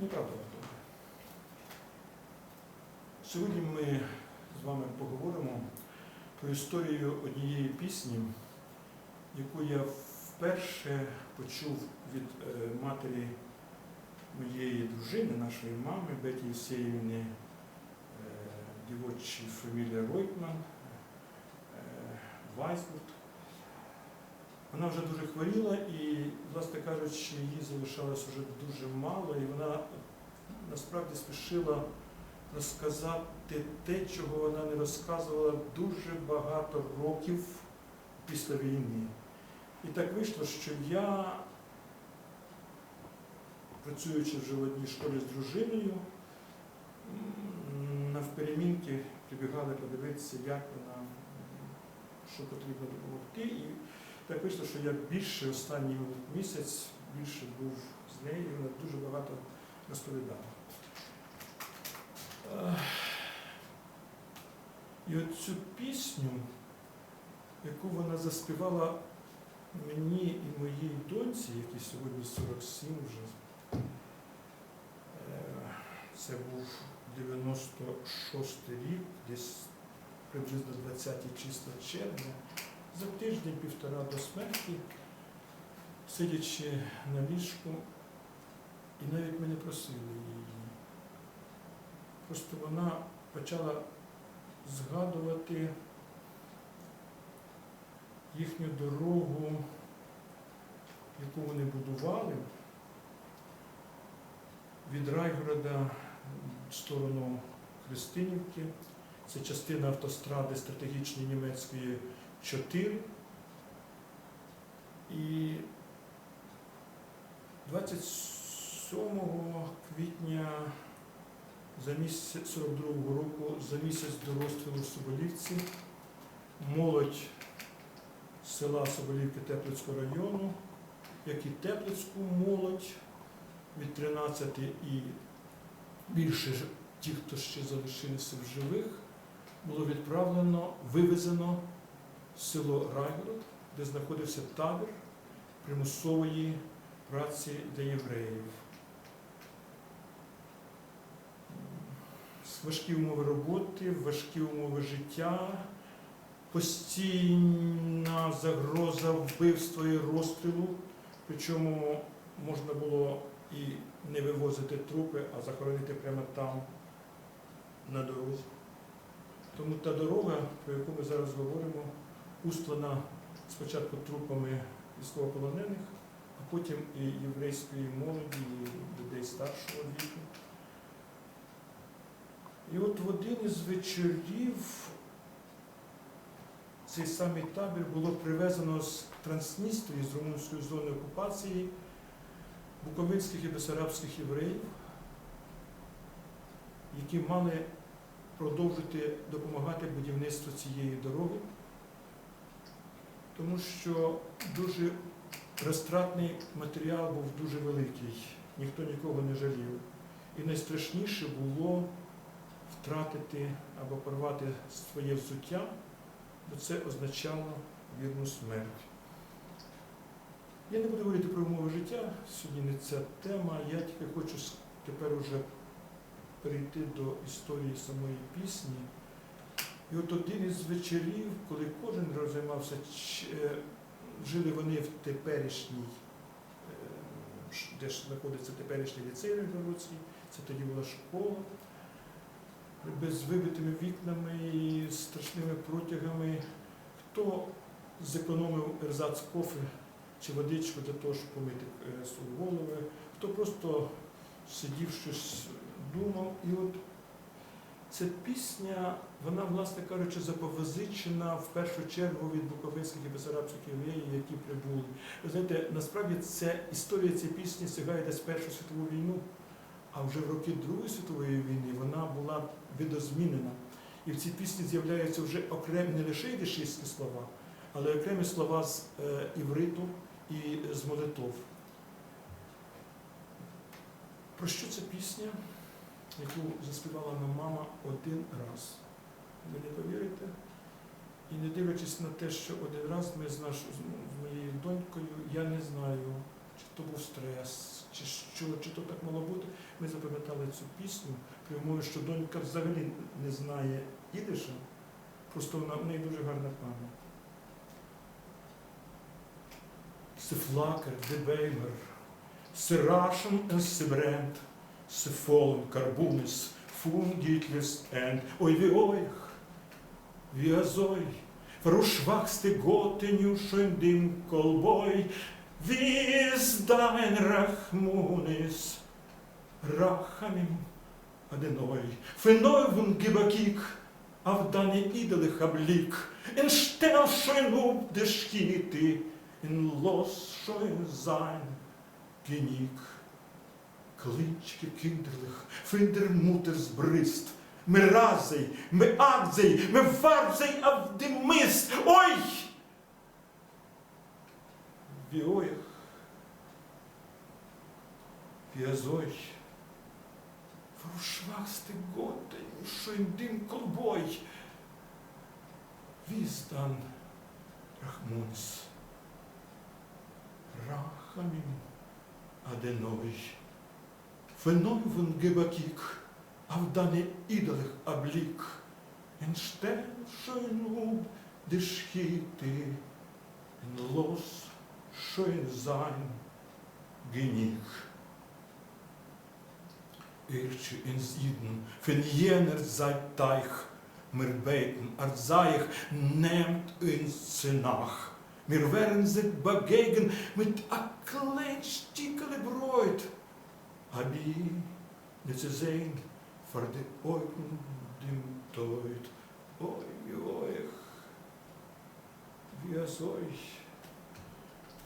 Неправда. Сьогодні ми з вами поговоримо про історію однієї пісні, яку я вперше почув від е, матері моєї дружини, нашої мами, Беті Євсеївни, е, дівочі фамілія Ройтман, е, Вайсбург. Вона вже дуже хворіла і, власне кажучи, їй залишалось вже дуже мало, і вона насправді спішила розказати те, чого вона не розказувала дуже багато років після війни. І так вийшло, що я, працюючи вже в одній школі з дружиною, навперемінки прибігали подивитися, як вона, що потрібно допомогти. Так вийшло, що я більше останній місяць більше був з нею, і вона дуже багато розповідала. І от цю пісню, яку вона заспівала мені і моїй доньці, якій сьогодні 47 вже, е, це був 96 рік, десь приблизно 20 числа червня, за тиждень-півтора до смерті, сидячи на ліжку, і навіть ми не просили її. Просто вона почала згадувати їхню дорогу, яку вони будували від Райгорода в сторону Христинівки. Це частина автостради стратегічної німецької 4. І 27 квітня за місяць 42-го року, за місяць до розстрілу Соболівці, молодь села Соболівки Теплицького району, як і Теплицьку молодь від 13 і більше ті, хто ще залишилися в живих, було відправлено, вивезено село Райгород, де знаходився табір примусової праці для євреїв. Важкі умови роботи, важкі умови життя, постійна загроза вбивства і розстрілу, причому можна було і не вивозити трупи, а захоронити прямо там, на дорозі. Тому та дорога, про яку ми зараз говоримо, устлана спочатку трупами військовополонених, а потім і єврейської молоді, і людей старшого віку. І от в один із вечорів цей самий табір було привезено з Трансністрії, з румунської зони окупації, буковинських і бесарабських євреїв, які мали продовжити допомагати будівництву цієї дороги, тому що дуже розтратний матеріал був дуже великий, ніхто нікого не жалів. І найстрашніше було втратити або порвати своє взуття, бо це означало вірну смерть. Я не буду говорити про умови життя, сьогодні не ця тема, я тільки хочу тепер уже перейти до історії самої пісні. І от один із вечорів, коли кожен займався, ч- е, жили вони в теперішній, е, де ж знаходиться теперішній ліцей в Революції, це тоді була школа без вибитими вікнами і страшними протягами. Хто зекономив ерзац кофе чи водичку для того, щоб помити е, голови, хто просто сидів щось думав. І от ця пісня, вона, власне кажучи, запозичена в першу чергу від буковинських і бесарабських євреїв, які прибули. Ви знаєте, насправді це історія цієї пісні сягає десь Першу світову війну. А вже в роки Другої світової війни вона була видозмінена. І в цій пісні з'являються вже окремі не лише ідишистські слова, але окремі слова з е, івриту і з молитов. Про що ця пісня, яку заспівала нам мама один раз? Ви не повірите? І не дивлячись на те, що один раз ми з, наш, з моєю донькою, я не знаю, чи то був стрес, чи що, чи то так мало бути. Ми запам'ятали цю пісню при умові, що донька взагалі не знає ідиша, просто вона в неї дуже гарна пам'ять. Ze flakker de bijmer, fungitless end, oi wie euch, wie azoi, verschwachste Gotten schon dem Kolboi, wie ist dein Rachmonis, Rachamim Adenoi, verneuen Gebakik, auf deine idelig Blick, in Sternschein ob der Schiete, in los schön sein genick. Klintje kinderlich, von der Mutters Brist, me razej, me agzej, me warbzej auf dem Mist, euch! Wie euch, Vernunft gebakik auf deine idere Ablik in Stern schön Rub die Schiete in los schön sein genieg. Erche in Sieden von jener seit Teich mir beten er arzaich nehmt uns zu nach. Mir werden sich begegen mit a klein stickele Bräut אני נצזיין פר די אויגן דים טויט. אוי אוי, wie es euch.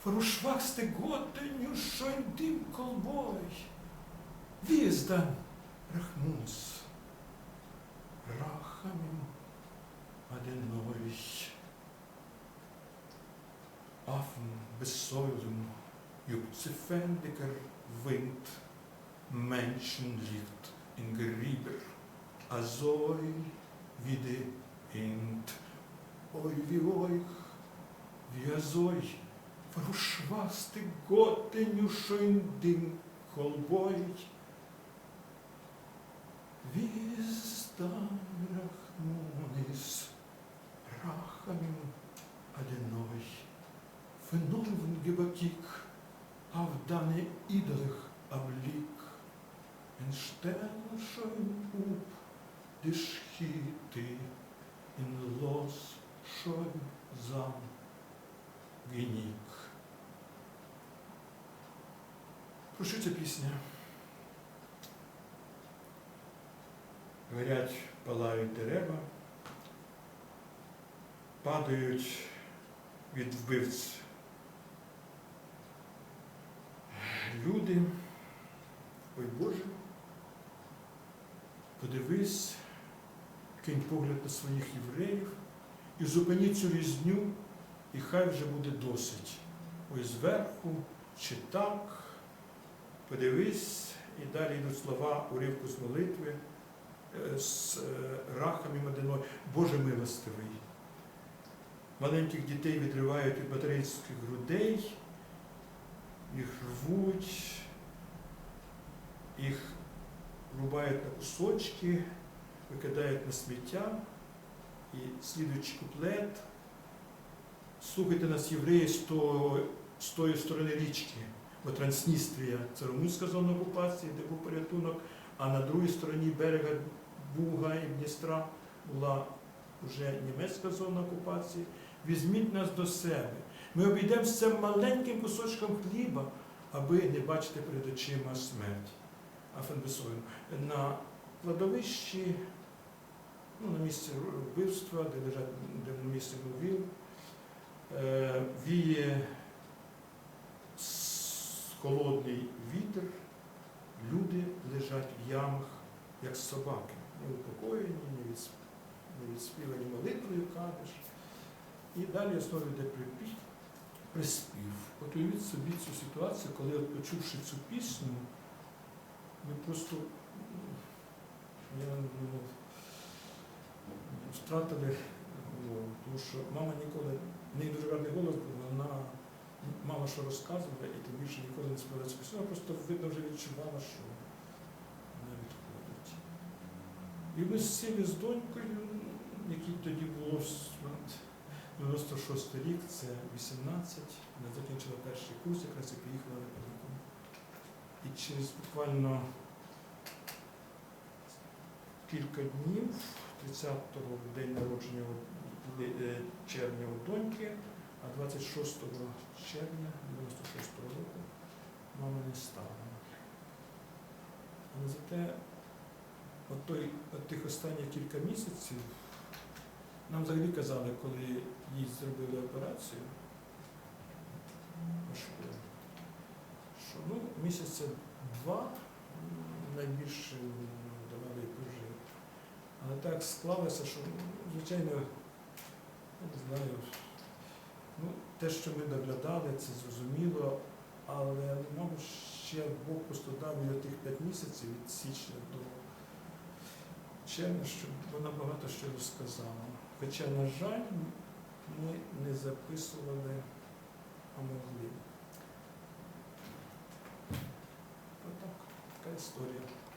Vor dem schwachste Gott, den ihr schon dem Kolbeuch. Wie es dann, Rachmuns, Rachamim, Adenoich, er Affen besäulen, juckt sie fändiger Wind, Menschen liegt in Gerieber, azoi wie die Ind. Oi, wie euch, wie azoi, verschwasste Gott den schön Ding kolboi. Wie ist dann Rachmonis, Rachamim Adenoich, vernoven gebakik, stell schön up die Schiete, in los schön sam Genick. Про що ця пісня? Горять, палають дерева, падають від вбивць люди. Ой Боже, подивись, кинь погляд на своїх євреїв і зупини цю різню, і хай вже буде досить. Ой зверху чи так, подивись, і далі йдуть слова уривку з молитви е, з е, рахами Мадиною. Боже милостивий. Маленьких дітей відривають від материнських грудей, їх рвуть, їх рубають на кусочки, викидають на сміття. І слідуючий куплет. Слухайте нас, євреї, з, тої сторони річки, бо Трансністрія це румунська зона окупації, де був порятунок, а на другій стороні берега Буга і Дністра була вже німецька зона окупації. Візьміть нас до себе. Ми обійдемося маленьким кусочком хліба, аби не бачити перед очима смерть. Афенбесою. На кладовищі, ну, на місці вбивства, де лежать, де на місці могил, е, віє холодний вітер, люди лежать в ямах, як собаки, не упокоєні, не від, не відспівані молитвою кадиш. І далі знову йде припів, приспів. От уявіть собі цю ситуацію, коли, от, почувши цю пісню, ми просто я, ну, втратили, тому що мама ніколи, в неї дуже гарний голос був, вона мало що розказувала і тим більше ніколи не сподобалася. Вона просто видно вже відчувала, що вона відходить. І ми сіли з донькою, якій тоді було 96 рік, це 18, вона закінчила перший курс, якраз і поїхала канікули. І через буквально кілька днів, 30-го день народження е, червня у доньки, а 26 червня 96 року мама не стала. Але зате от, той, от тих останніх кілька місяців нам взагалі казали, коли їй зробили операцію, важку, що ну, місяця два найбільше давали прожив. Але так склалося, що, ну, звичайно, не знаю, ну, те, що ми доглядали, це зрозуміло, але, мабуть, ще Бог просто дав їй тих п'ять місяців від січня до червня, щоб вона багато що розказала. Хоча, на жаль, ми не записували, а могли. história.